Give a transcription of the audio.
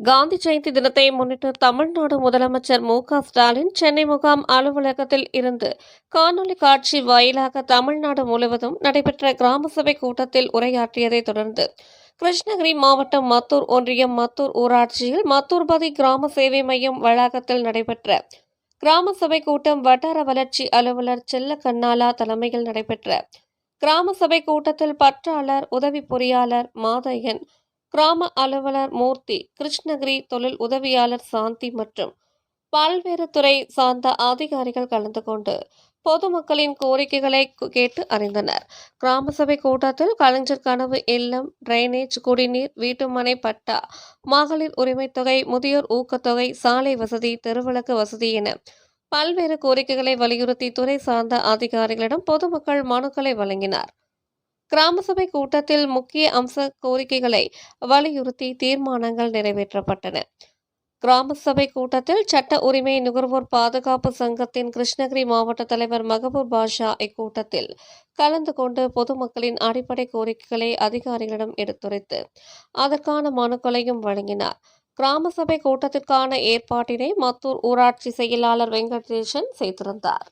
காந்தி ஜெயந்தி தினத்தை முன்னிட்டு தமிழ்நாடு முதலமைச்சர் மு க ஸ்டாலின் சென்னை முகாம் அலுவலகத்தில் இருந்து காணொலி காட்சி வாயிலாக தமிழ்நாடு முழுவதும் நடைபெற்ற கிராம சபை கூட்டத்தில் உரையாற்றியதைத் தொடர்ந்து கிருஷ்ணகிரி மாவட்டம் மத்தூர் ஒன்றியம் மத்தூர் ஊராட்சியில் மத்தூர்பதி கிராம சேவை மையம் வளாகத்தில் நடைபெற்ற கிராம சபை கூட்டம் வட்டார வளர்ச்சி அலுவலர் செல்ல கண்ணாலா தலைமையில் நடைபெற்ற கிராம சபை கூட்டத்தில் பற்றாளர் உதவி பொறியாளர் மாதையன் கிராம அலுவலர் மூர்த்தி கிருஷ்ணகிரி தொழில் உதவியாளர் சாந்தி மற்றும் பல்வேறு துறை சார்ந்த அதிகாரிகள் கலந்து கொண்டு பொதுமக்களின் கோரிக்கைகளை கேட்டு அறிந்தனர். கிராம சபை கூட்டத்தில் கலைஞர் கனவு இல்லம் டிரைனேஜ் குடிநீர் வீட்டுமனை பட்டா மகளிர் உரிமைத்தொகை முதியோர் ஊக்கத்தொகை சாலை வசதி தெருவிளக்கு வசதி என பல்வேறு கோரிக்கைகளை வலியுறுத்தி துறை சார்ந்த அதிகாரிகளிடம் பொதுமக்கள் மனுக்களை வழங்கினார். கிராம சபை கூட்டத்தில் முக்கிய அம்ச கோரிக்கைகளை வலியுறுத்தி தீர்மானங்கள் நிறைவேற்றப்பட்டன. கிராம சபை கூட்டத்தில் சட்ட உரிமை நுகர்வோர் பாதுகாப்பு சங்கத்தின் கிருஷ்ணகிரி மாவட்ட தலைவர் மகபூர் பாஷா இக்கூட்டத்தில் கலந்து கொண்டு பொதுமக்களின் அடிப்படை கோரிக்கைகளை அதிகாரிகளிடம் எடுத்துரைத்து அதற்கான மனுக்களையும் வழங்கினார். கிராம சபை கூட்டத்திற்கான ஏற்பாட்டினை மத்தூர் ஊராட்சி செயலாளர் வெங்கடேசன் செய்திருந்தார்.